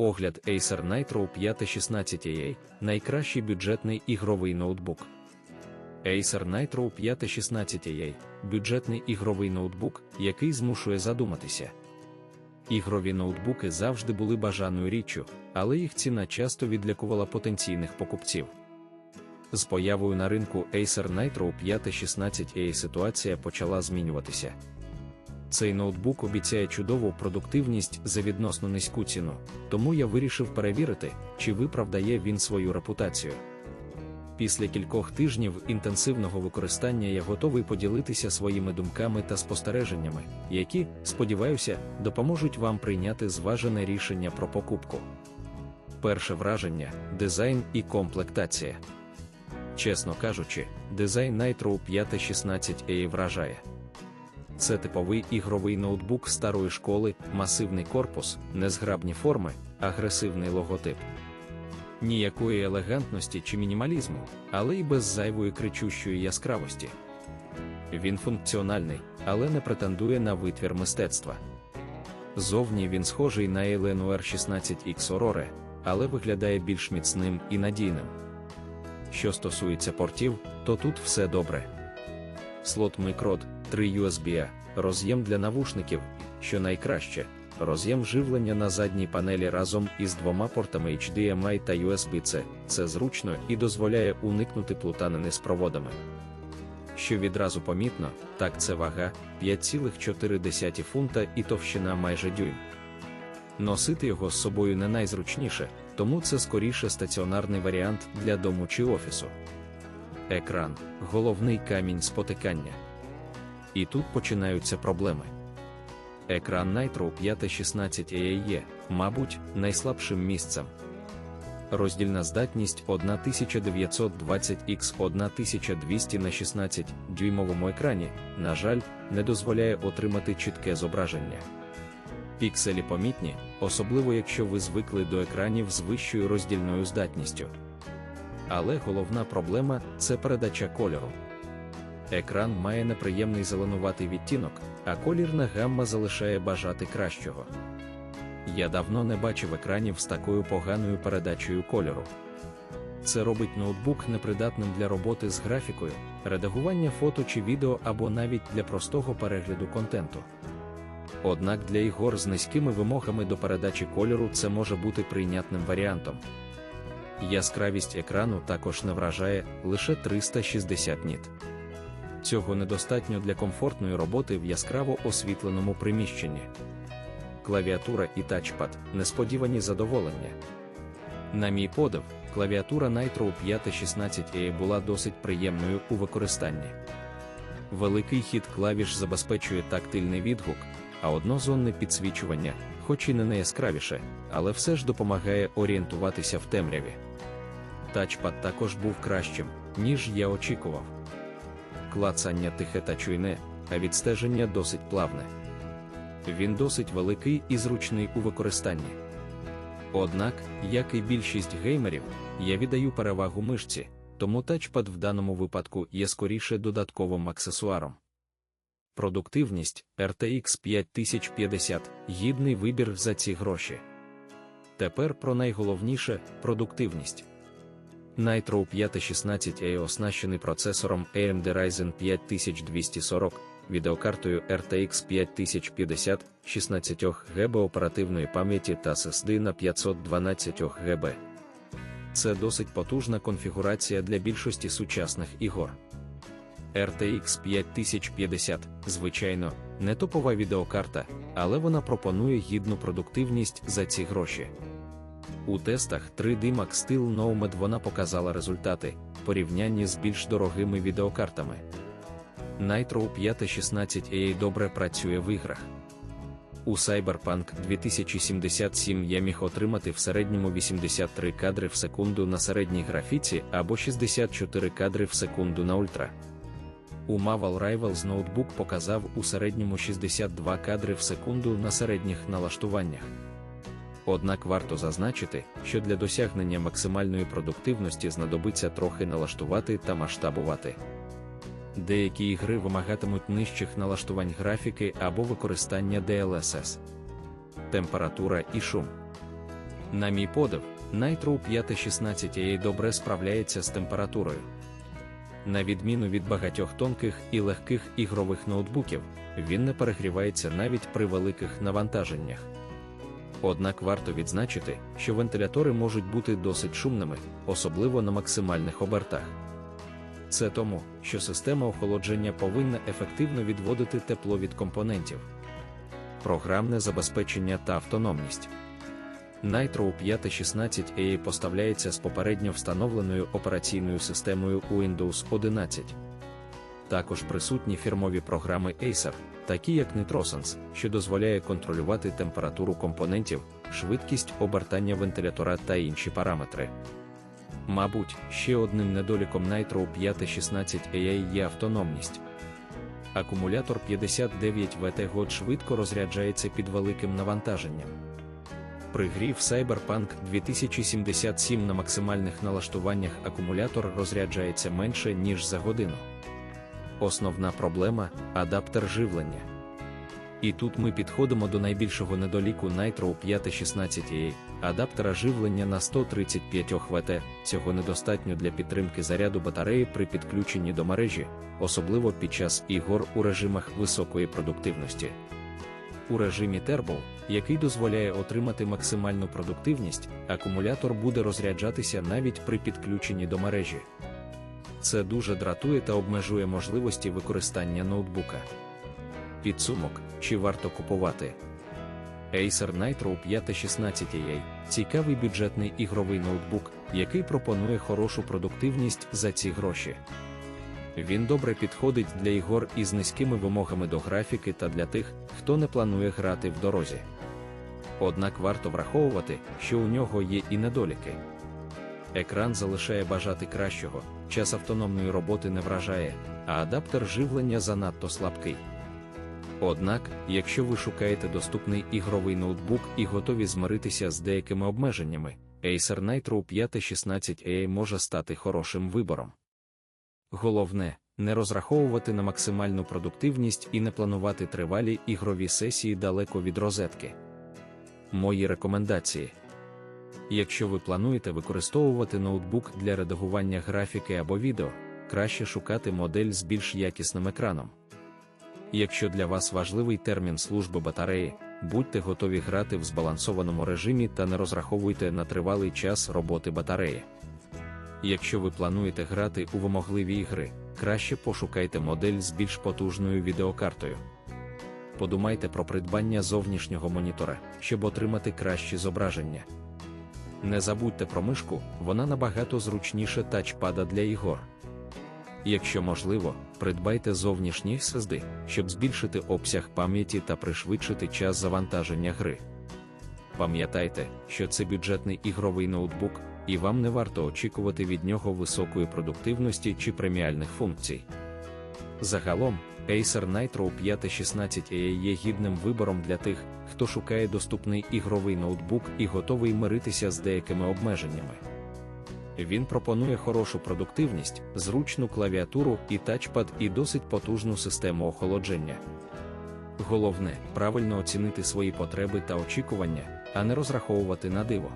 Огляд Acer Nitro 516A – найкращий бюджетний ігровий ноутбук. Acer Nitro 516A – бюджетний ігровий ноутбук, який змушує задуматися. Ігрові ноутбуки завжди були бажаною річчю, але їх ціна часто відлякувала потенційних покупців. З появою на ринку Acer Nitro 516A ситуація почала змінюватися. Цей ноутбук обіцяє чудову продуктивність за відносно низьку ціну, тому я вирішив перевірити, чи виправдає він свою репутацію. Після кількох тижнів інтенсивного використання я готовий поділитися своїми думками та спостереженнями, які, сподіваюся, допоможуть вам прийняти зважене рішення про покупку. Перше враження дизайн і комплектація. Чесно кажучи, дизайн Nitro 516A вражає. Це типовий ігровий ноутбук старої школи, масивний корпус, незграбні форми, агресивний логотип. Ніякої елегантності чи мінімалізму, але й без зайвої кричущої яскравості. Він функціональний, але не претендує на витвір мистецтва. Зовні він схожий на Alienware 16X Aurora, але виглядає більш міцним і надійним. Що стосується портів, то тут все добре. Слот Microd, 3 USB, роз'єм для навушників, що найкраще, роз'єм живлення на задній панелі разом із двома портами HDMI та USB-C. Це зручно і дозволяє уникнути плутанини з проводами. Що відразу помітно, так це вага 5,4 фунта і товщина майже дюйм. Носити його з собою не найзручніше, тому це скоріше стаціонарний варіант для дому чи офісу. Екран головний камінь спотикання. І тут починаються проблеми. Екран Nitro 516 є, мабуть, найслабшим місцем. Роздільна здатність 1920 x 1200 на 16 дюймовому екрані, на жаль, не дозволяє отримати чітке зображення. Пікселі помітні, особливо якщо ви звикли до екранів з вищою роздільною здатністю. Але головна проблема це передача кольору. Екран має неприємний зеленуватий відтінок, а колірна гамма залишає бажати кращого. Я давно не бачив екранів з такою поганою передачею кольору. Це робить ноутбук непридатним для роботи з графікою, редагування фото чи відео або навіть для простого перегляду контенту. Однак для ігор з низькими вимогами до передачі кольору це може бути прийнятним варіантом. Яскравість екрану також не вражає лише 360 ніт. Цього недостатньо для комфортної роботи в яскраво освітленому приміщенні. Клавіатура і тачпад несподівані задоволення. На мій подив, клавіатура Nitro 516A була досить приємною у використанні. Великий хід клавіш забезпечує тактильний відгук, а однозонне підсвічування, хоч і не найяскравіше, але все ж допомагає орієнтуватися в темряві. Тачпад також був кращим, ніж я очікував. Клацання тихе та чуйне, а відстеження досить плавне. Він досить великий і зручний у використанні. Однак, як і більшість геймерів, я віддаю перевагу мишці, тому тачпад в даному випадку є скоріше додатковим аксесуаром. Продуктивність RTX 5050 гідний вибір за ці гроші. Тепер про найголовніше продуктивність. Nitro 516A оснащений процесором AMD Ryzen 5240, відеокартою RTX 5050, 16 ГБ оперативної пам'яті та SSD на 512 ГБ. Це досить потужна конфігурація для більшості сучасних ігор. RTX 5050, звичайно, не топова відеокарта, але вона пропонує гідну продуктивність за ці гроші. У тестах 3D Max Steel Nomad вона показала результати, порівнянні з більш дорогими відеокартами. Nitro 516A добре працює в іграх. У Cyberpunk 2077 я міг отримати в середньому 83 кадри в секунду на середній графіці або 64 кадри в секунду на ультра. У Marvel Rivals ноутбук показав у середньому 62 кадри в секунду на середніх налаштуваннях. Однак варто зазначити, що для досягнення максимальної продуктивності знадобиться трохи налаштувати та масштабувати. Деякі ігри вимагатимуть нижчих налаштувань графіки або використання DLSS. Температура і шум. На мій подив, Nitro 516A добре справляється з температурою. На відміну від багатьох тонких і легких ігрових ноутбуків, він не перегрівається навіть при великих навантаженнях. Однак варто відзначити, що вентилятори можуть бути досить шумними, особливо на максимальних обертах. Це тому, що система охолодження повинна ефективно відводити тепло від компонентів, програмне забезпечення та автономність. Nitro 516A поставляється з попередньо встановленою операційною системою Windows 11. Також присутні фірмові програми Acer, такі як Nitrosense, що дозволяє контролювати температуру компонентів, швидкість обертання вентилятора та інші параметри. Мабуть, ще одним недоліком Nitro 516AI є автономність. Акумулятор 59 Вт швидко розряджається під великим навантаженням. Пригрів Cyberpunk 2077 на максимальних налаштуваннях акумулятор розряджається менше, ніж за годину. Основна проблема адаптер живлення. І тут ми підходимо до найбільшого недоліку Nitro 516A, адаптера живлення на 135 Вт. Цього недостатньо для підтримки заряду батареї при підключенні до мережі, особливо під час ігор у режимах високої продуктивності. У режимі Turbo, який дозволяє отримати максимальну продуктивність, акумулятор буде розряджатися навіть при підключенні до мережі. Це дуже дратує та обмежує можливості використання ноутбука. Підсумок, чи варто купувати? Acer Nitro 516A цікавий бюджетний ігровий ноутбук, який пропонує хорошу продуктивність за ці гроші. Він добре підходить для ігор із низькими вимогами до графіки та для тих, хто не планує грати в дорозі. Однак варто враховувати, що у нього є і недоліки. Екран залишає бажати кращого, час автономної роботи не вражає, а адаптер живлення занадто слабкий. Однак, якщо ви шукаєте доступний ігровий ноутбук і готові змиритися з деякими обмеженнями, Acer Nitro 516A може стати хорошим вибором. Головне, не розраховувати на максимальну продуктивність і не планувати тривалі ігрові сесії далеко від розетки. Мої рекомендації. Якщо ви плануєте використовувати ноутбук для редагування графіки або відео, краще шукати модель з більш якісним екраном. Якщо для вас важливий термін служби батареї, будьте готові грати в збалансованому режимі та не розраховуйте на тривалий час роботи батареї. Якщо ви плануєте грати у вимогливі ігри, краще пошукайте модель з більш потужною відеокартою. Подумайте про придбання зовнішнього монітора, щоб отримати кращі зображення. Не забудьте про мишку, вона набагато зручніше тачпада для ігор. Якщо можливо, придбайте зовнішні SSD, щоб збільшити обсяг пам'яті та пришвидшити час завантаження гри. Пам'ятайте, що це бюджетний ігровий ноутбук, і вам не варто очікувати від нього високої продуктивності чи преміальних функцій. Загалом, Acer Nitro 516A є гідним вибором для тих, хто шукає доступний ігровий ноутбук і готовий миритися з деякими обмеженнями. Він пропонує хорошу продуктивність, зручну клавіатуру і тачпад і досить потужну систему охолодження. Головне правильно оцінити свої потреби та очікування, а не розраховувати на диво.